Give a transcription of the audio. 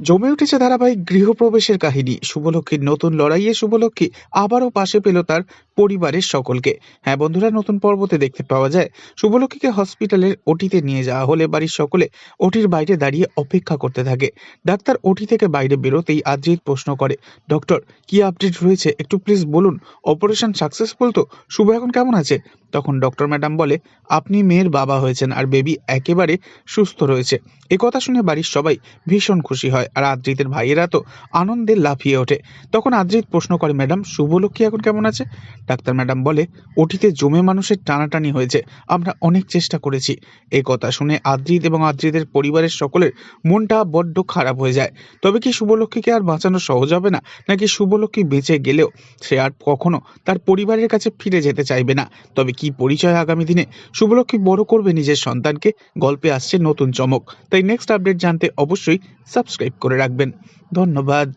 জমে উঠেছে ধারাবাহিক গৃহপ্রবেশের কাহিনী। শুভলক্ষ্মীর নতুন লড়াইয়ে শুভলক্ষ্মী আবারও পাশে পেল তার পরিবারের সকলকে। হ্যাঁ বন্ধুরা, নতুন পর্বতে দেখতে পাওয়া যায় শুভলক্ষীকে হসপিটালের ওটিতে নিয়ে যাওয়া হলে বাড়ির সকলে ওটির বাইরে দাঁড়িয়ে অপেক্ষা করতে থাকে। ডাক্তার ওটি থেকে বাইরে বেরোতেই আদ্রিত প্রশ্ন করে, ডক্টর, কি আপডেট রয়েছে? একটু প্লিজ বলুন অপারেশন সাকসেসফুল তো? শুভ এখন কেমন আছে? তখন ডক্টর ম্যাডাম বলে, আপনি মেয়ের বাবা হয়েছেন আর বেবি একেবারে সুস্থ রয়েছে। এ কথা শুনে বাড়ির সবাই ভীষণ খুশি হয় আর আদ্রিতের ভাইয়েরা তো আনন্দে লাফিয়ে ওঠে। তখন আদ্রিত প্রশ্ন করে, ম্যাডাম, শুভলক্ষ্মী এখন কেমন আছে? ডাক্তার ম্যাডাম বলে ওটিতে জমে মানুষের টানাটানি হয়েছে। আমরা অনেক চেষ্টা করেছি। এই কথা শুনে আদ্রিত এবং আদ্রিতের পরিবারের সকলের মনটা বড্ড খারাপ হয়ে যায়। তবে কি শুভলক্ষ্মীকে আর বাঁচানো সহজ হবে না, নাকি শুভলক্ষ্মী বেঁচে গেলেও সে আর কখনো তার পরিবারের কাছে ফিরে যেতে চাইবে না? তবে কি পরিচয় আগামী দিনে শুভলক্ষ্মী বড় করবে নিজের সন্তানকে? গল্পে আসছে নতুন চমক। তাই নেক্সট আপডেট জানতে অবশ্যই সাবস্ক্রাইব করে রাখবেন। ধন্যবাদ।